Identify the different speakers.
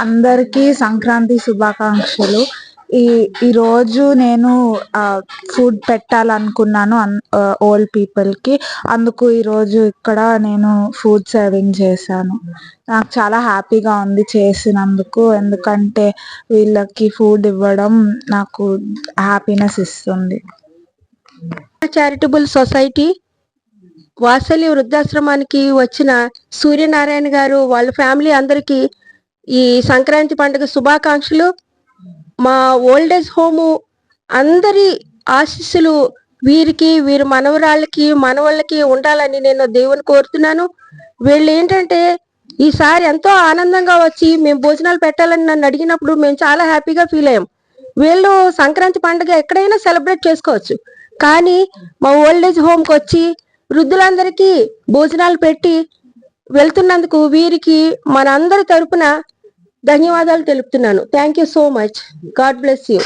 Speaker 1: అందరికీ సంక్రాంతి శుభాకాంక్షలు. ఈ ఈ రోజు నేను ఫుడ్ పెట్టాలనుకున్నాను ఓల్డ్ పీపుల్కి. అందుకు ఈ రోజు ఇక్కడ నేను ఫుడ్ సర్వింగ్ చేశాను. నాకు చాలా హ్యాపీగా ఉంది చేసినందుకు. ఎందుకంటే వీళ్ళకి ఫుడ్ ఇవ్వడం నాకు హ్యాపీనెస్ ఇస్తుంది.
Speaker 2: చారిటబుల్ సొసైటీ వాసలి వృద్ధాశ్రమానికి వచ్చిన సూర్యనారాయణ గారు వాళ్ళ ఫ్యామిలీ అందరికీ ఈ సంక్రాంతి పండుగ శుభాకాంక్షలు. మా ఓల్డేజ్ హోము అందరి ఆశీస్సులు వీరికి వీరి మనవరాళ్ళకి మనవాళ్ళకి ఉండాలని నేను దేవుని కోరుతున్నాను. వీళ్ళు ఏంటంటే ఈసారి ఎంతో ఆనందంగా వచ్చి మేము భోజనాలు పెట్టాలని నన్ను అడిగినప్పుడు మేము చాలా హ్యాపీగా ఫీల్ అయ్యాం. వీళ్ళు సంక్రాంతి పండుగ ఎక్కడైనా సెలబ్రేట్ చేసుకోవచ్చు. కానీ మా ఓల్డేజ్ హోమ్కి వచ్చి వృద్ధులందరికీ భోజనాలు పెట్టి వెళ్తున్నందుకు వీరికి మనందరి తరపున ధన్యవాదాలు తెలుపుతున్నాను. Thank you so much God bless you